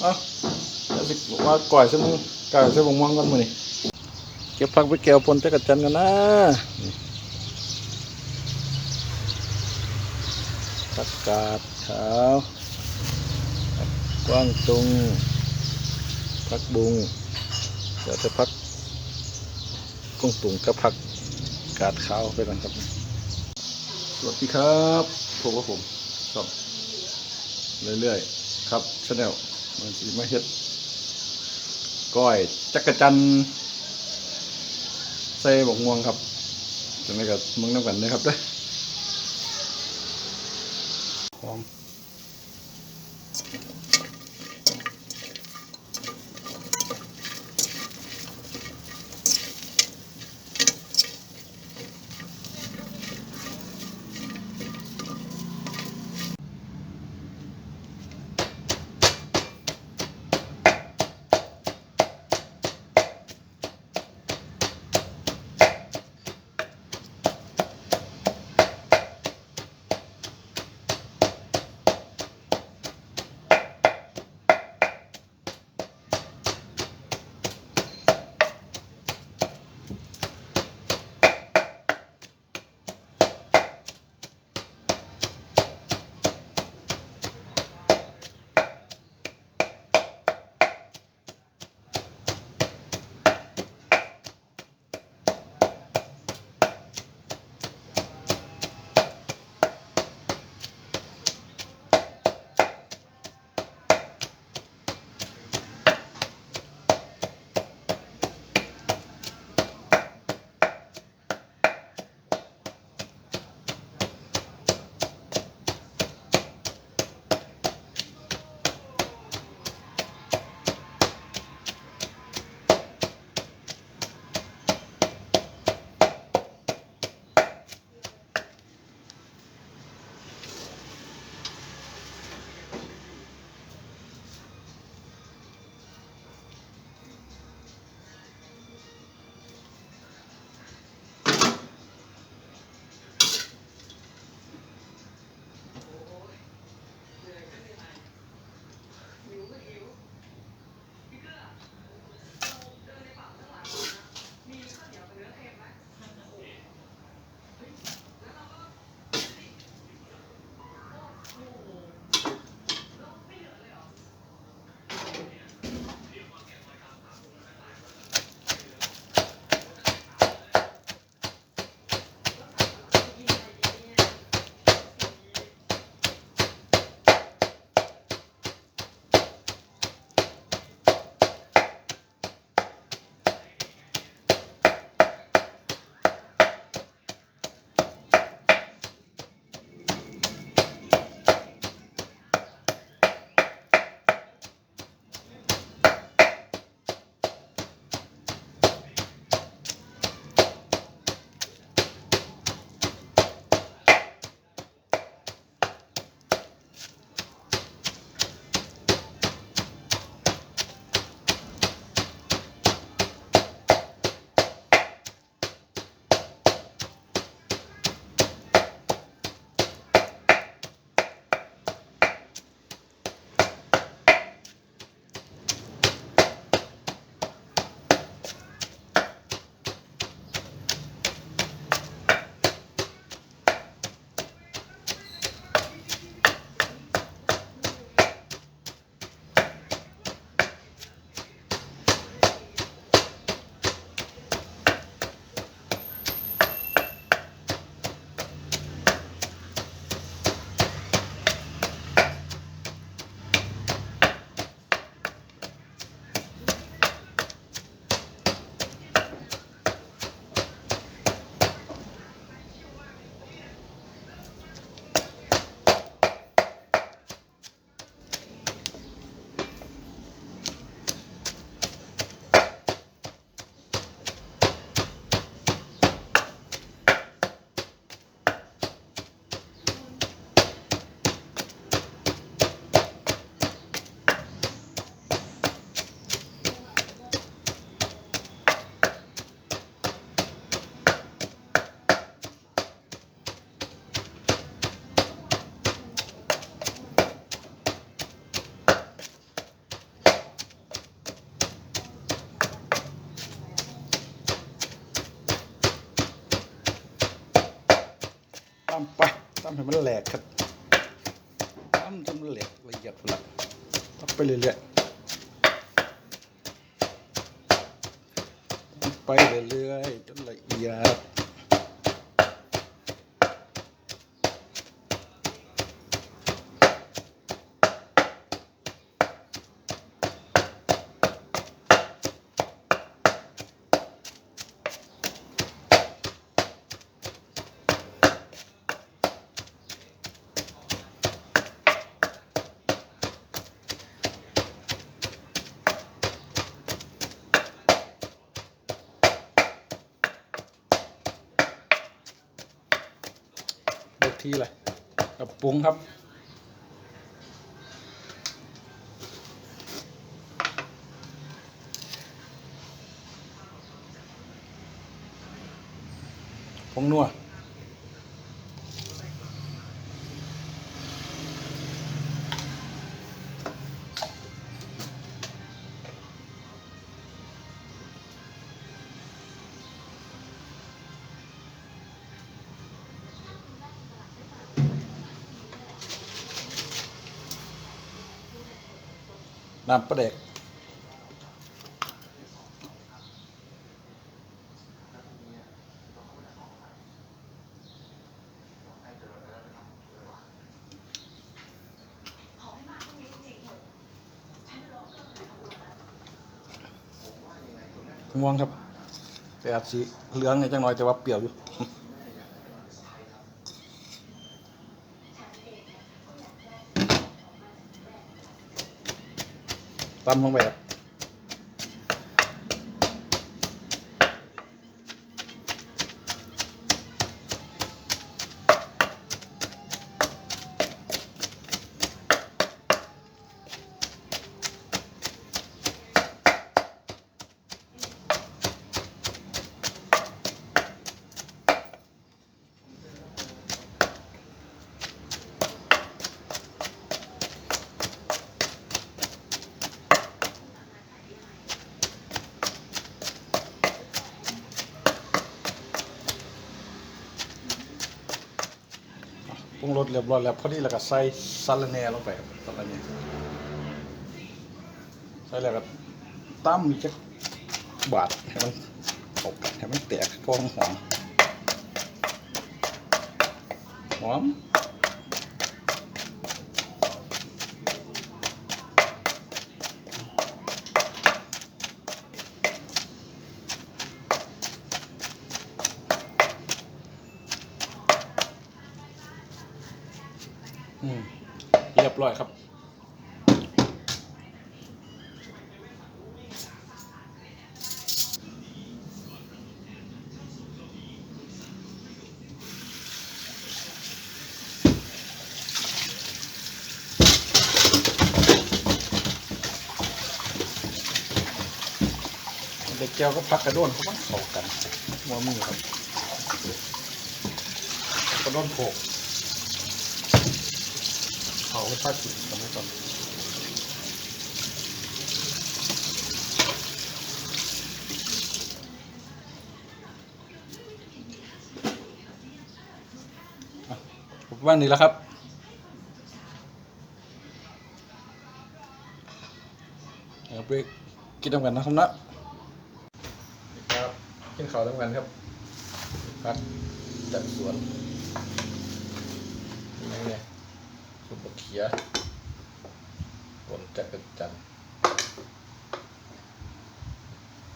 เอาแล้วสิว่าก่อยซะมึงก่อยซะบงม่วงกันมือนี้เก็บผักไปแก้วปนจักรจันกันนะผักกาดขาวกกว้างตรงผักบุงเดี๋ยวจะผักกวางตุงกับผักกาดขาวไปกันครับ สวัสดีครับ ผมว่าผมชอบเรื่อยๆ ครับชาแนล มันสีมาเฮ็ดก้อยจักรจันใส่บกม่วงครับจังไดกับมึงน้ำกันเลยครับเด้อามไปตามให้มันแหลกครับตามจนมันแหลกละเอียดหมดละตามไปเรื่อยๆไปเรื่อยๆจนละเอียด ทีเลยกับปรุงครับผงนัว น้ำปลาเด็กม่วงครับ แต่อาจสีเหลืองในจังหน่อยแต่ว่าเปรี้ยวอยู่ ตำลงไปครับ ปรุงรสเรียบร้อยแล้วพอดีแล้วก็ใส่ซาลาแหน่ลงไปครับสาลาแหน่ใส่แล้วก็ตั้มอีกจักบาทให้มันตกให้มันแตกพอหอมหอม ร้อยครับเด็กแก้วก็พักกระโดนเขาบ้างเขกกันมัวมือครับกระโดนโขก 180 200 ว่านี้แล้วครับ เดี๋ยวไปกินด้วยกันนะครับนะครับกินข้าวทำกันครับพักจัดสวนยังไงเนี่ย สุปเขียบนจักรจันทร์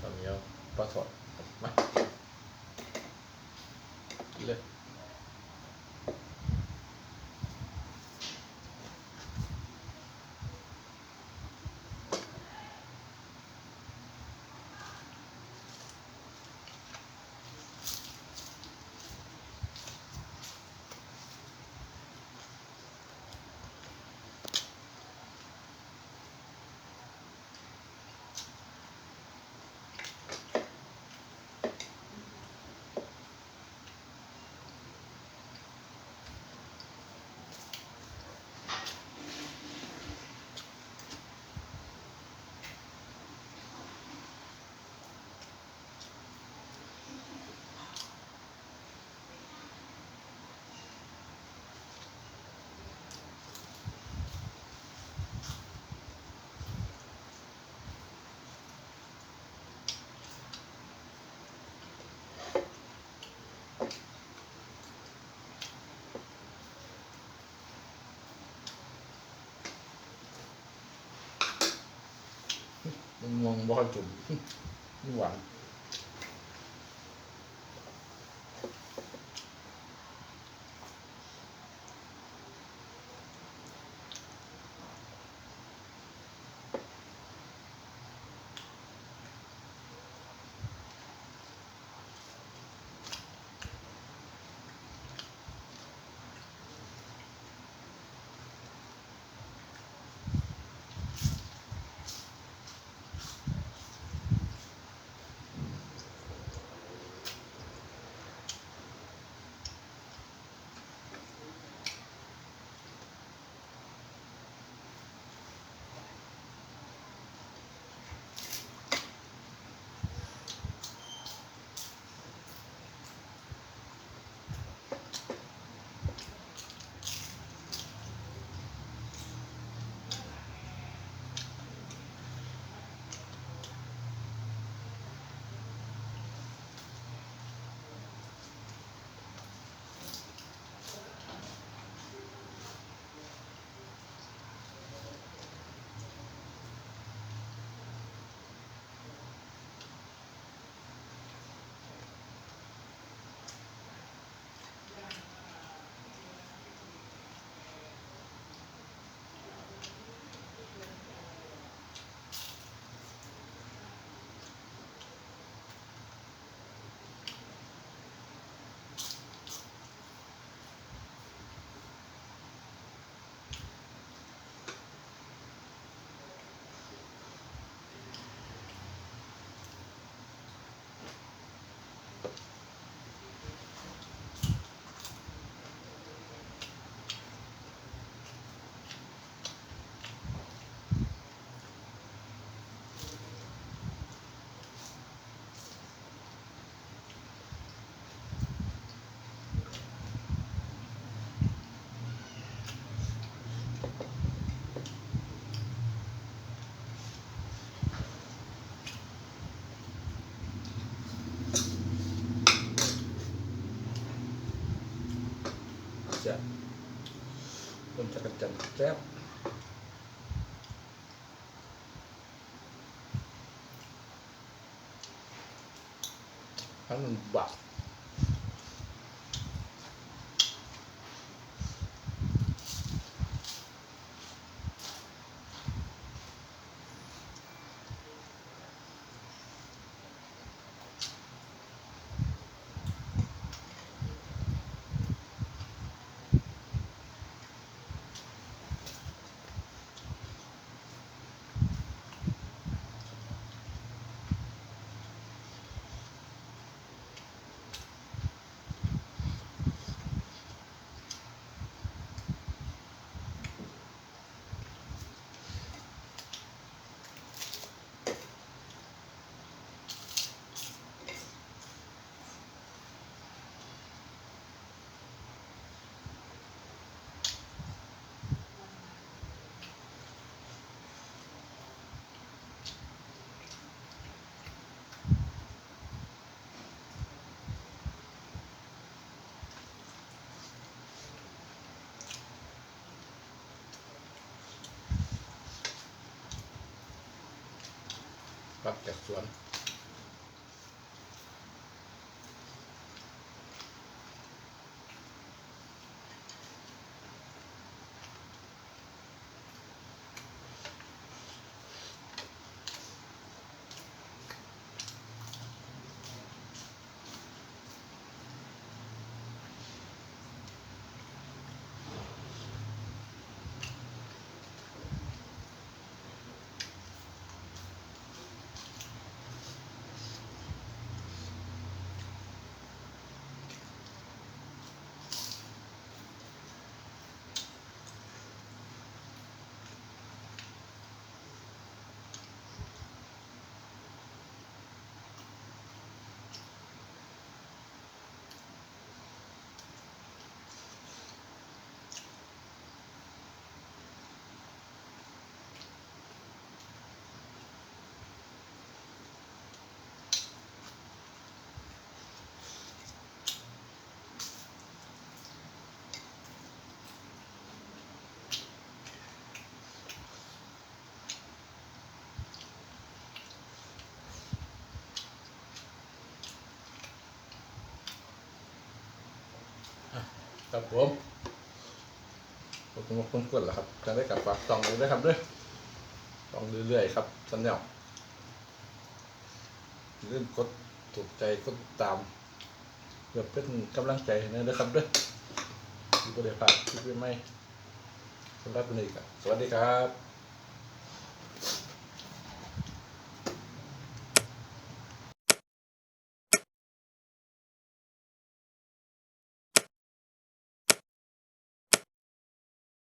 ตอนนี้เอาปลาสดมากินเลย มองบ่ค่อยจุ่มหวาน จักร ครับจากสวน ครับผมขอบคุณมากคุณกดแล้วครับจะได้กลับฝากซองเลยนะครับด้วยซองเรื่อยๆครับสัญญาเรื่องกดถูกใจกดตามเพื่อเป็นกำลังใจให้นะครับด้วยที่บริษัทที่ไม่สำหรับวันนี้ครับสวัสดีครับ